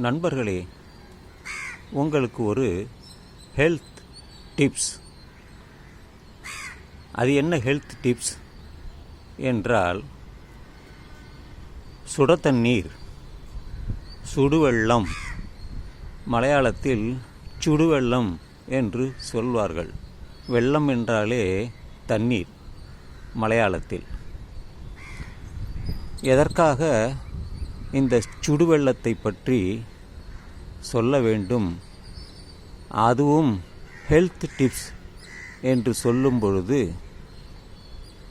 நண்பர்களே உங்களுக்கு ஒரு ஹெல்த் டிப்ஸ் அது என்ன ஹெல்த் டிப்ஸ் என்றால் சுட தண்ணீர் சுடுவெள்ளம் மலையாளத்தில் சுடுவெள்ளம் என்று சொல்வார்கள். வெள்ளம் என்றாலே தண்ணீர் மலையாளத்தில். எதற்காக இந்த சுடுவெள்ளத்தை பற்றி சொல்ல வேண்டும். அதுவும் ஹெல்த் டிப்ஸ் என்று சொல்லும் பொழுது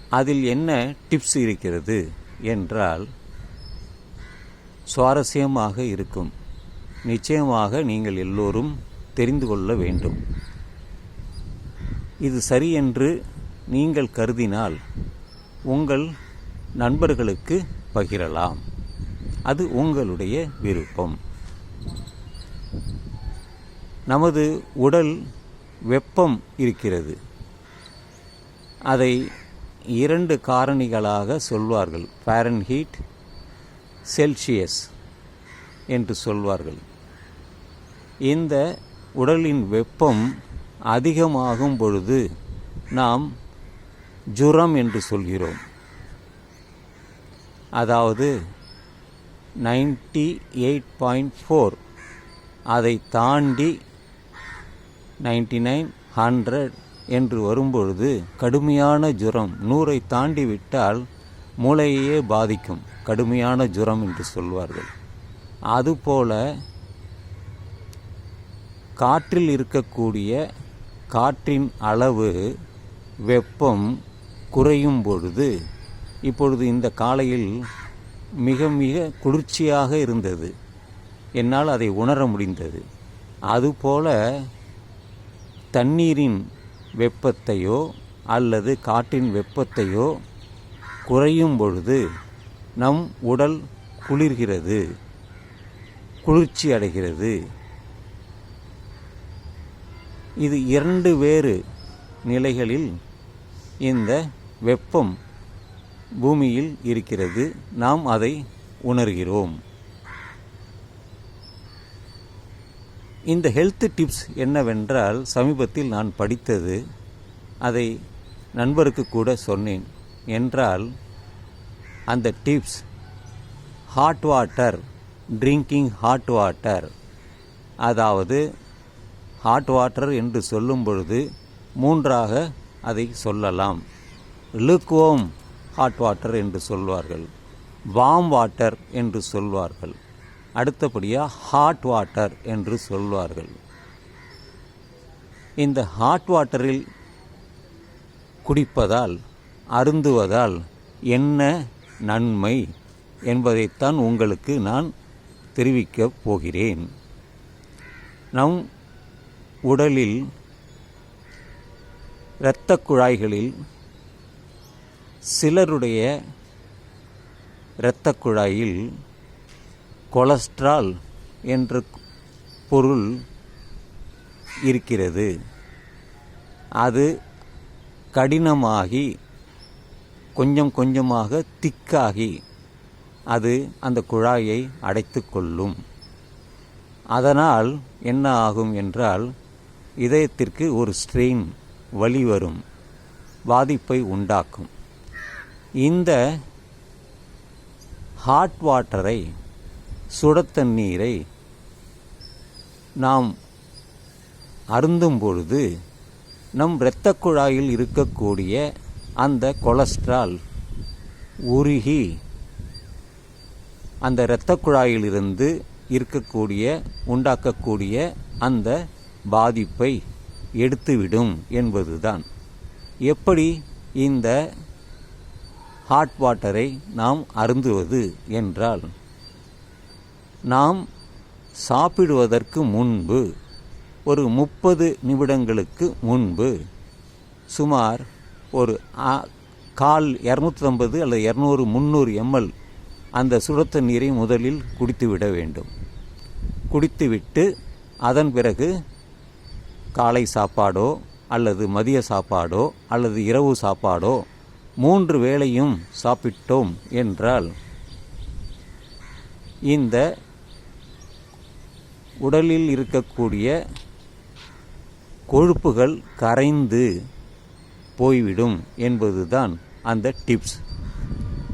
அதில் என்ன டிப்ஸ் இருக்கிறது என்றால் சுவாரஸ்யமாக இருக்கும். நிச்சயமாக நீங்கள் எல்லோரும் தெரிந்து கொள்ள வேண்டும். இது சரி என்று நீங்கள் கருதினால் உங்கள் நண்பர்களுக்கு பகிரலாம். அது உங்களுடைய விருப்பம். நமது உடல் வெப்பம் இருக்கிறது. அதை இரண்டு காரணிகளாக சொல்வார்கள். ஃபாரன்ஹீட் செல்சியஸ் என்று சொல்வார்கள். இந்த உடலின் வெப்பம் அதிகமாகும் பொழுது நாம் ஜுரம் என்று சொல்கிறோம். அதாவது நைன்டி எயிட் பாயிண்ட் ஃபோர் அதை தாண்டி நைன்டி நைன் ஹண்ட்ரட் என்று வரும்பொழுது கடுமையான ஜுரம் நூறை தாண்டி விட்டால் மூளையே பாதிக்கும். கடுமையான ஜுரம் என்று சொல்வார்கள். அதுபோல காற்றில் இருக்கக்கூடிய காற்றின் அளவு வெப்பம் குறையும் பொழுது இப்பொழுது இந்த காலையில் மிக மிக குளிர்ச்சியாக இருந்தது. என்னால் அதை உணர முடிந்தது. அதுபோல தண்ணீரின் வெப்பத்தையோ அல்லது காற்றின் வெப்பத்தையோ குறையும் பொழுது நம் உடல் குளிர்கிறது குளிர்ச்சி அடைகிறது. இது இரண்டு வேறு நிலைகளில் இந்த வெப்பம் பூமியில் இருக்கிறது. நாம் அதை உணர்கிறோம். இந்த ஹெல்த் டிப்ஸ் என்னவென்றால் சமீபத்தில் நான் படித்தது அதை நண்பருக்கு கூட சொன்னேன். என்றால் அந்த tips hot water drinking hot water அதாவது ஹாட் வாட்டர் என்று சொல்லும் பொழுது மூன்றாக அதை சொல்லலாம். லுக்வோம் ஹாட் வாட்டர் என்று சொல்வார்கள். வாம் வாட்டர் என்று சொல்வார்கள். அடுத்தபடியாக ஹாட் வாட்டர் என்று சொல்வார்கள். இந்த ஹாட் வாட்டரில் குடிப்பதால் அருந்துவதால் என்ன நன்மை என்பதைத்தான் உங்களுக்கு நான் தெரிவிக்கப் போகிறேன். நம் உடலில் இரத்த குழாய்களில் சிலருடைய இரத்த குழாயில் கொலஸ்ட்ரால் என்ற பொருள் இருக்கிறது. அது கடினமாகி கொஞ்சம் கொஞ்சமாக திக்காகி அது அந்த குழாயை அடைத்து கொள்ளும். அதனால் என்ன ஆகும் என்றால் இதயத்திற்கு ஒரு ஸ்ட்ரெயின் வழி வரும் பாதிப்பை உண்டாக்கும். இந்த ஹாட் வாட்டரை சுட தண்ணீரை நாம் அருந்தும் பொழுது நம் இரத்த குழாயில் இருக்கக்கூடிய அந்த கொலஸ்ட்ரால் உருகி அந்த இரத்த குழாயிலிருந்து இருக்கக்கூடிய உண்டாக்கக்கூடிய அந்த பாதிப்பை எடுத்துவிடும் என்பதுதான். எப்படி இந்த ஹாட் வாட்டரை நாம் அருந்துவது என்றால் நாம் சாப்பிடுவதற்கு முன்பு ஒரு முப்பது நிமிடங்களுக்கு முன்பு சுமார் ஒரு கால் இரநூத்தம்பது அல்லது இரநூறு முந்நூறு எம்எல் அந்த சுடத்த நீரை முதலில் குடித்துவிட வேண்டும். குடித்துவிட்டு அதன் பிறகு காலை சாப்பாடோ அல்லது மதிய சாப்பாடோ அல்லது இரவு சாப்பாடோ மூன்று வேளையும் சாப்பிட்டோம் என்றால் இந்த உடலில் இருக்கக்கூடிய கொழுப்புகள் கரைந்து போய்விடும் என்பதுதான் அந்த டிப்ஸ்.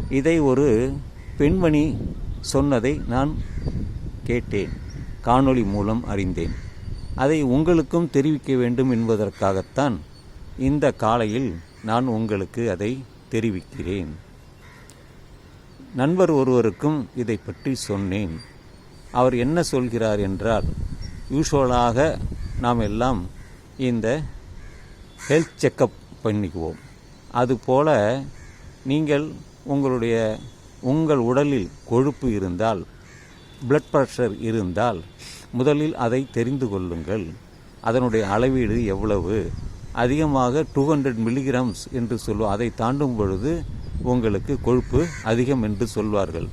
இதை ஒரு பெண்மணி சொன்னதை நான் கேட்டேன் காணொளி மூலம் அறிந்தேன். அதை உங்களுக்கும் தெரிவிக்க வேண்டும் என்பதற்காகத்தான் இந்த காலையில் நான் உங்களுக்கு அதை தெரிவிக்கிறேன். நண்பர் ஒருவருக்கும் இதை பற்றி சொன்னேன். அவர் என்ன சொல்கிறார் என்றால் யூஸ்வலாக நாம் எல்லாம் இந்த ஹெல்த் செக்கப் பண்ணிக்குவோம். அதுபோல நீங்கள் உங்களுடைய உங்கள் உடலில் கொழுப்பு இருந்தால் பிளட் ப்ரெஷர் இருந்தால் முதலில் அதை தெரிந்து கொள்ளுங்கள். அதனுடைய அளவீடு எவ்வளவு? அதிகமாக டூ ஹண்ட்ரட் மில்லிகிராம்ஸ் என்று சொல்லுவோம் அதை தாண்டும் பொழுது உங்களுக்கு கொழுப்பு அதிகம் என்று சொல்வார்கள்.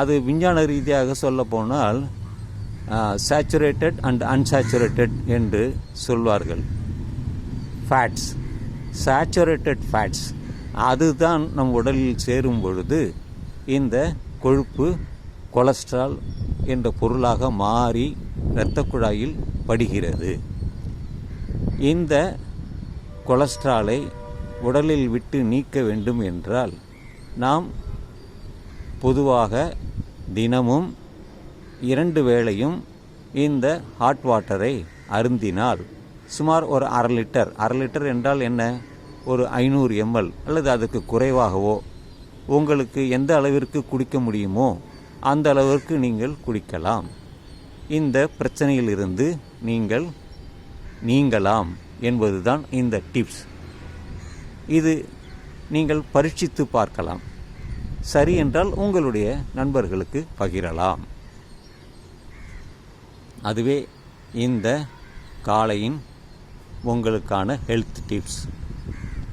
அது விஞ்ஞான ரீதியாக சொல்ல போனால் சேச்சுரேட்டட் அண்ட் அன்சாச்சுரேட்டட் என்று சொல்வார்கள். ஃபேட்ஸ் சேச்சுரேட்டட் ஃபேட்ஸ் அதுதான் நம் உடலில் சேரும் பொழுது இந்த கொழுப்பு கொலஸ்ட்ரால் என்ற பொருளாக மாறி இரத்த குழாயில் படுகிறது. இந்த கொலஸ்ட்ராலை உடலில் விட்டு நீக்க வேண்டும் என்றால் நாம் பொதுவாக தினமும் இரண்டு வேளையும் இந்த ஹாட் வாட்டரை அருந்தினால் சுமார் ஒரு அரை லிட்டர் அரை லிட்டர் என்றால் என்ன? ஒரு ஐநூறு எம்எல் அல்லது அதுக்கு குறைவாகவோ உங்களுக்கு எந்த அளவிற்கு குடிக்க முடியுமோ அந்த அளவிற்கு நீங்கள் குடிக்கலாம். இந்த பிரச்சனையிலிருந்து நீங்கள் நீங்கலாம் என்பதுதான் இந்த டிப்ஸ் இது நீங்கள் பரீட்சித்து பார்க்கலாம். சரி என்றால் உங்களுடைய நண்பர்களுக்கு பகிரலாம். அதுவே இந்த காலையின் உங்களுக்கான ஹெல்த் டிப்ஸ்